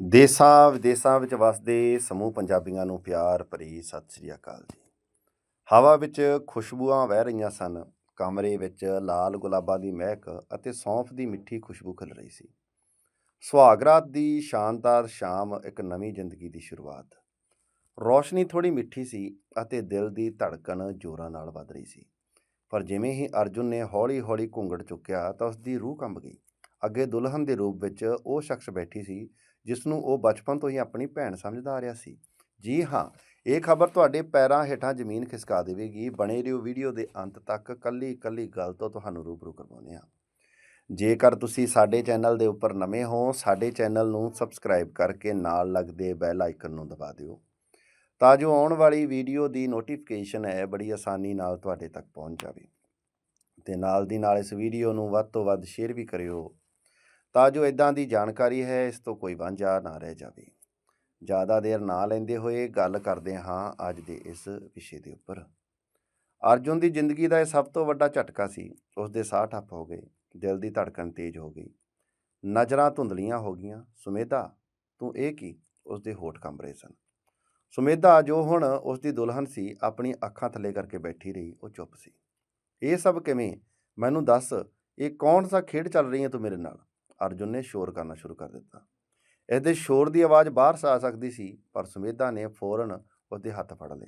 ਦੇਸਾਂ, ਵਿਦੇਸਾਂ ਵਿੱਚ ਵਸਦੇ ਸਮੂਹ ਪੰਜਾਬੀਆਂ ਨੂੰ ਪਿਆਰ ਭਰੀ ਸਤਿ ਸ੍ਰੀ ਅਕਾਲ ਜੀ। ਹਵਾ ਵਿੱਚ ਖੁਸ਼ਬੂਆਂ ਵਹਿ ਰਹੀਆਂ ਸਨ। ਕਮਰੇ ਵਿੱਚ ਲਾਲ ਗੁਲਾਬਾਂ ਦੀ ਮਹਿਕ ਅਤੇ ਸੌਂਫ ਦੀ ਮਿੱਠੀ ਖੁਸ਼ਬੂ ਖਿਲ ਰਹੀ ਸੀ। ਸੁਹਾਗਰਾਤ ਦੀ ਸ਼ਾਨਦਾਰ ਸ਼ਾਮ ਇੱਕ ਨਵੀਂ ਜ਼ਿੰਦਗੀ ਦੀ ਸ਼ੁਰੂਆਤ। ਰੌਸ਼ਨੀ ਥੋੜੀ ਮਿੱਠੀ ਸੀ ਅਤੇ ਦਿਲ ਦੀ ਧੜਕਣ ਜ਼ੋਰਾਂ ਨਾਲ ਵੱਧ ਰਹੀ ਸੀ। ਪਰ ਜਿਵੇਂ ਹੀ ਅਰਜੁਨ ਨੇ ਹੌਲੀ-ਹੌਲੀ ਘੁੰਗੜ ਚੁੱਕਿਆ ਤਾਂ ਉਸ ਦੀ ਰੂਹ ਕੰਬ ਗਈ। ਅੱਗੇ ਦੁਲਹਨ ਦੇ ਰੂਪ ਵਿੱਚ ਉਹ ਸ਼ਖਸ ਬੈਠੀ ਸੀ ਜਿਸ ਨੂੰ ਉਹ ਬਚਪਨ ਤੋਂ ਹੀ ਆਪਣੀ ਭੈਣ ਸਮਝਦਾ ਆ ਰਿਹਾ ਸੀ। ਜੀ ਹਾਂ, ਇਹ ਖਬਰ ਤੁਹਾਡੇ ਪੈਰਾਂ ਹੇਠਾਂ ਜ਼ਮੀਨ ਖਿਸਕਾ ਦੇਵੇਗੀ। ਬਣੇ ਰਹੋ ਵੀਡੀਓ ਦੇ ਅੰਤ ਤੱਕ, ਕੱਲੀ ਕੱਲੀ ਗੱਲ ਤੋਂ ਤੁਹਾਨੂੰ ਰੂਬਰੂ ਕਰਵਾਉਂਦੇ ਹਾਂ। ਜੇਕਰ ਤੁਸੀਂ ਸਾਡੇ ਚੈਨਲ ਦੇ ਉੱਪਰ ਨਵੇਂ ਹੋ, ਸਾਡੇ ਚੈਨਲ ਨੂੰ ਸਬਸਕ੍ਰਾਈਬ ਕਰਕੇ ਨਾਲ ਲੱਗਦੇ ਬੈਲ ਆਈਕਨ ਨੂੰ ਦਬਾ ਦਿਓ। ਤਾਂ ਜੋ ਆਉਣ ਵਾਲੀ ਵੀਡੀਓ ਦੀ ਨੋਟੀਫਿਕੇਸ਼ਨ ਹੈ, ਬੜੀ ਆਸਾਨੀ ਨਾਲ ਤੁਹਾਡੇ ਤੱਕ ਪਹੁੰਚ ਜਾਵੇ। ਤੇ ਨਾਲ ਦੀ ਨਾਲ ਇਸ ਵੀਡੀਓ ਨੂੰ ਵੱਧ ਤੋਂ ਵੱਧ ਸ਼ੇਅਰ ਵੀ ਕਰਿਓ। ਤਾਂ ਜੋ ਇਦਾਂ ਦੀ ਜਾਣਕਾਰੀ ਹੈ, ਇਸ ਤੋਂ ਕੋਈ ਵਾਂਝਾ ਨਾ ਰਹਿ ਜਾਵੇ। ਜ਼ਿਆਦਾ ਦੇਰ ਨਾ ਲੈਂਦੇ ਹੋਏ ਗੱਲ ਕਰਦੇ ਹਾਂ ਅੱਜ ਦੇ ਇਸ ਵਿਸ਼ੇ ਦੇ ਉੱਪਰ। ਅਰਜੁਨ ਦੀ ਜ਼ਿੰਦਗੀ ਦਾ ਇਹ ਸਭ ਤੋਂ ਵੱਡਾ ਝਟਕਾ ਸੀ। ਉਸ ਦੇ ਸਾਹ ਠੱਪ ਹੋ ਗਏ, ਦਿਲ ਦੀ ਧੜਕਣ ਤੇਜ਼ ਹੋ ਗਈ। ਨਜ਼ਰਾਂ ਧੁੰਦਲੀਆਂ ਹੋ ਗਈਆਂ। ਸੁਮੇਧਾ, ਤੂੰ ਇਹ ਕੀ? ਉਸ ਦੇ ਹੋਠ ਕੰਬ ਰਹੇ ਸਨ। ਸੁਮੇਧਾ, ਜੋ ਹੁਣ ਉਸ ਦੀ ਦੁਲਹਨ ਸੀ, ਆਪਣੀ ਅੱਖਾਂ ਥੱਲੇ ਕਰਕੇ ਬੈਠੀ ਰਹੀ, ਉਹ ਚੁੱਪ ਸੀ। ਇਹ ਸਭ ਕਿਵੇਂ? ਮੈਨੂੰ ਦੱਸ, ਇਹ ਕੌਣ ਸਾ ਖੇਡ ਚੱਲ ਰਹੀ ਹੈ ਤੂੰ ਮੇਰੇ ਨਾਲ? ਅਰਜੁਨ ਨੇ ਸ਼ੋਰ ਕਰਨਾ ਸ਼ੁਰੂ ਕਰ ਦਿੱਤਾ। ਇਸ ਦੇ ਸ਼ੋਰ ਦੀ ਆਵਾਜ਼ ਬਾਹਰ ਆ ਸਕਦੀ ਸੀ, ਪਰ ਸੁਮੇਧਾ ਨੇ ਫੌਰਨ ਉਸਦੇ ਹੱਥ ਫੜ ਲਏ।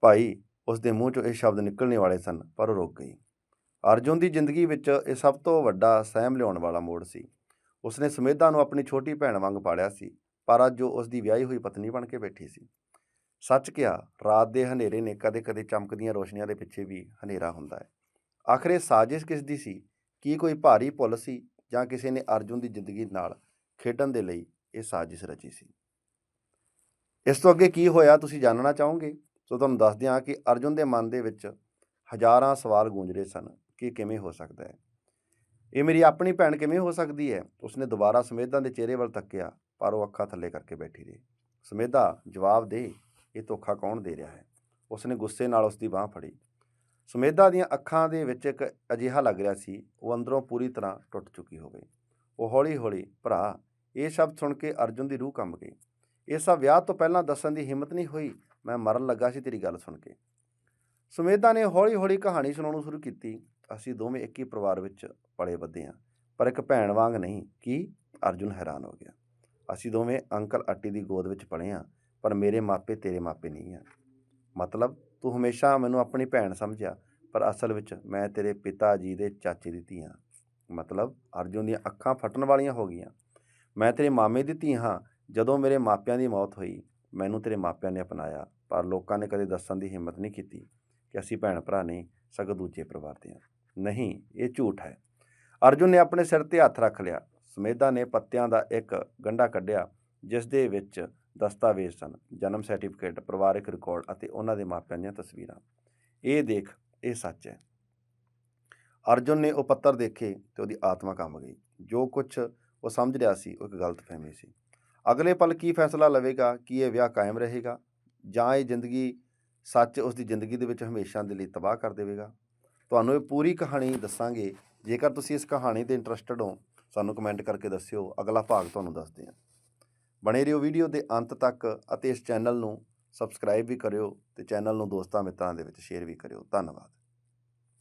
ਭਾਈ ਉਸ ਦੇ ਮੂੰਹ ਚੋਂ ਇਹ ਸ਼ਬਦ ਨਿਕਲਣੇ ਵਾਲੇ ਸਨ, ਪਰ ਉਹ ਰੁਕ ਗਈ। ਅਰਜੁਨ ਦੀ ਜ਼ਿੰਦਗੀ ਵਿੱਚ ਇਹ ਸਭ ਤੋਂ ਵੱਡਾ ਸਹਿਮ ਲਿਆਉਣ ਵਾਲਾ ਮੋੜ ਸੀ। ਉਸਨੇ ਸੁਮੇਧਾ ਨੂੰ ਆਪਣੀ ਛੋਟੀ ਭੈਣ ਵਾਂਗ ਪਾਲਿਆ ਸੀ, ਪਰ ਅੱਜ ਉਹ ਉਸ ਦੀ ਵਿਆਹੀ ਹੋਈ ਪਤਨੀ ਬਣ ਕੇ ਬੈਠੀ ਸੀ। ਸੱਚ ਕਿਹਾ, ਰਾਤ ਦੇ ਹਨੇਰੇ ਨੇ ਕਦੇ-ਕਦੇ ਚਮਕਦੀਆਂ ਰੋਸ਼ਨੀਆਂ ਦੇ ਪਿੱਛੇ ਵੀ ਹਨੇਰਾ ਹੁੰਦਾ ਹੈ। ਆਖਰੇ ਸਾਜ਼ਿਸ਼ ਕਿਸ ਦੀ ਸੀ? ਕੀ ਕੋਈ ਭਾਰੀ ਭੁੱਲ ਸੀ ਜਾਂ ਕਿਸੇ ਨੇ ਅਰਜੁਨ ਦੀ ਜ਼ਿੰਦਗੀ ਨਾਲ ਖੇਡਣ ਦੇ ਲਈ ਇਹ ਸਾਜ਼ਿਸ਼ ਰਚੀ ਸੀ? ਇਸ ਤੋਂ ਅੱਗੇ ਕੀ ਹੋਇਆ ਤੁਸੀਂ ਜਾਣਨਾ ਚਾਹੋਗੇ? ਸੋ ਤੁਹਾਨੂੰ ਦੱਸ ਦਿਆਂ ਕਿ ਅਰਜੁਨ ਦੇ ਮਨ ਦੇ ਵਿੱਚ ਹਜ਼ਾਰਾਂ ਸਵਾਲ ਗੂੰਜ ਰਹੇ ਸਨ ਕਿ ਕਿਵੇਂ ਹੋ ਸਕਦਾ ਹੈ। ਇਹ ਮੇਰੀ ਆਪਣੀ ਭੈਣ ਕਿਵੇਂ ਹੋ ਸਕਦੀ ਹੈ? ਉਸਨੇ ਦੁਬਾਰਾ ਸਮੇਧਾ ਦੇ ਚਿਹਰੇ ਵੱਲ ਤੱਕਿਆ, ਪਰ ਉਹ ਅੱਖਾਂ ਥੱਲੇ ਕਰਕੇ ਬੈਠੀ ਰਹੀ। ਸਮੇਧਾ, ਜਵਾਬ ਦੇ, ਇਹ ਧੋਖਾ ਕੌਣ ਦੇ ਰਿਹਾ ਹੈ? ਉਸਨੇ ਗੁੱਸੇ ਨਾਲ ਉਸ ਦੀ ਬਾਹ ਫੜੀ। ਸੁਮੇਧਾ ਦੀਆਂ ਅੱਖਾਂ ਦੇ ਵਿੱਚ ਇੱਕ ਅਜਿਹਾ ਲੱਗ ਰਿਹਾ ਸੀ, ਉਹ ਅੰਦਰੋਂ ਪੂਰੀ ਤਰ੍ਹਾਂ ਟੁੱਟ ਚੁੱਕੀ ਹੋ ਗਈ। ਉਹ ਹੌਲੀ-ਹੌਲੀ, ਭਰਾ, ਇਹ ਸ਼ਬਦ ਸੁਣ ਕੇ ਅਰਜੁਨ ਦੀ ਰੂਹ ਕੰਬ ਗਈ। ਇਹ ਸਭ ਵਿਆਹ ਤੋਂ ਪਹਿਲਾਂ ਦੱਸਣ ਦੀ ਹਿੰਮਤ ਨਹੀਂ ਹੋਈ, ਮੈਂ ਮਰਨ ਲੱਗਾ ਸੀ ਤੇਰੀ ਗੱਲ ਸੁਣ ਕੇ। ਸੁਮੇਧਾ ਨੇ ਹੌਲੀ-ਹੌਲੀ ਕਹਾਣੀ ਸੁਣਾਉਣੀ ਸ਼ੁਰੂ ਕੀਤੀ। ਅਸੀਂ ਦੋਵੇਂ ਇੱਕ ਹੀ ਪਰਿਵਾਰ ਵਿੱਚ ਪਲੇ ਬੱਧੇ ਹਾਂ ਪਰ ਇੱਕ ਭੈਣ ਵਾਂਗ ਨਹੀਂ, ਕੀ ਅਰਜੁਨ ਹੈਰਾਨ ਹੋ ਗਿਆ। ਅਸੀਂ ਦੋਵੇਂ ਅੰਕਲ ਅੱਟੀ ਦੀ ਗੋਦ ਵਿੱਚ ਪਲੇ ਹਾਂ ਪਰ ਮੇਰੇ ਮਾਪੇ ਤੇਰੇ ਮਾਪੇ ਨਹੀਂ ਆ। ਮਤਲਬ ਤੂੰ ਹਮੇਸ਼ਾ ਮੈਨੂੰ ਆਪਣੀ ਭੈਣ ਸਮਝਿਆ, ਪਰ ਅਸਲ ਵਿੱਚ ਮੈਂ ਤੇਰੇ ਪਿਤਾ ਜੀ ਦੇ ਚਾਚੇ ਦੀ ਧੀ ਹਾਂ। ਮਤਲਬ ਅਰਜੁਨ ਦੀਆਂ ਅੱਖਾਂ ਫਟਣ ਵਾਲੀਆਂ ਹੋ ਗਈਆਂ। ਮੈਂ ਤੇਰੇ ਮਾਮੇ ਦੀ ਧੀ ਹਾਂ। ਜਦੋਂ ਮੇਰੇ ਮਾਪਿਆਂ ਦੀ ਮੌਤ ਹੋਈ, ਮੈਨੂੰ ਤੇਰੇ ਮਾਪਿਆਂ ਨੇ ਅਪਣਾਇਆ, ਪਰ ਲੋਕਾਂ ਨੇ ਕਦੇ ਦੱਸਣ ਦੀ ਹਿੰਮਤ ਨਹੀਂ ਕੀਤੀ ਕਿ ਅਸੀਂ ਭੈਣ ਭਰਾ ਨਹੀਂ, ਸਗੋਂ ਦੂਜੇ ਪਰਿਵਾਰ ਦੇ ਹਾਂ। ਨਹੀਂ, ਇਹ ਝੂਠ ਹੈ। ਅਰਜੁਨ ਨੇ ਆਪਣੇ ਸਿਰ ਤੇ ਹੱਥ ਰੱਖ ਲਿਆ। ਸਮੇਧਾ ਨੇ ਪੱਤਿਆਂ ਦਾ ਇੱਕ ਗੰਢਾ ਕੱਢਿਆ ਜਿਸ ਦੇ ਵਿੱਚ ਦਸਤਾਵੇਜ਼ ਸਨ, ਜਨਮ ਸਰਟੀਫਿਕੇਟ ਪਰਿਵਾਰਕ ਰਿਕਾਰਡ ਅਤੇ ਉਹਨਾਂ ਦੇ ਮਾਪਿਆਂ ਦੀਆਂ ਤਸਵੀਰਾਂ। ਇਹ ਦੇਖ, ਇਹ ਸੱਚ ਹੈ। ਅਰਜੁਨ ਨੇ ਉਹ ਪੱਤਰ ਦੇਖੇ ਤੇ ਉਹਦੀ ਆਤਮਾ ਕੰਬ ਗਈ। ਜੋ ਕੁਝ ਉਹ ਸਮਝ ਰਿਹਾ ਸੀ, ਉਹ ਇੱਕ ਗਲਤਫਹਿਮੀ ਸੀ। ਅਗਲੇ ਪਲ ਕੀ ਫੈਸਲਾ ਲਵੇਗਾ? ਕਿ ਇਹ ਵਿਆਹ ਕਾਇਮ ਰਹੇਗਾ? ਜਾਂ ਇਹ ਜ਼ਿੰਦਗੀ ਸੱਚ ਉਸ ਦੀ ਜ਼ਿੰਦਗੀ ਦੇ ਵਿੱਚ ਹਮੇਸ਼ਾ ਦੇ ਲਈ ਤਬਾਹ ਕਰ ਦੇਵੇਗਾ? ਤੁਹਾਨੂੰ ਇਹ ਪੂਰੀ ਕਹਾਣੀ ਦੱਸਾਂਗੇ। ਜੇਕਰ ਤੁਸੀਂ ਇਸ ਕਹਾਣੀ ਦੇ ਇੰਟਰਸਟਡ ਹੋ, ਸਾਨੂੰ ਕਮੈਂਟ ਕਰਕੇ ਦੱਸਿਓ। ਅਗਲਾ ਭਾਗ ਤੁਹਾਨੂੰ ਦੱਸਦੇ ਹਾਂ। ਬਣੇ ਰਹੋ ਵੀਡੀਓ ਦੇ ਅੰਤ ਤੱਕ ਅਤੇ ਇਸ ਚੈਨਲ ਨੂੰ ਸਬਸਕ੍ਰਾਈਬ ਵੀ ਕਰਿਓ ਤੇ ਚੈਨਲ ਨੂੰ ਦੋਸਤਾਂ ਮਿੱਤਰਾਂ ਦੇ ਵਿੱਚ ਸ਼ੇਅਰ ਵੀ ਕਰਿਓ। ਧੰਨਵਾਦ।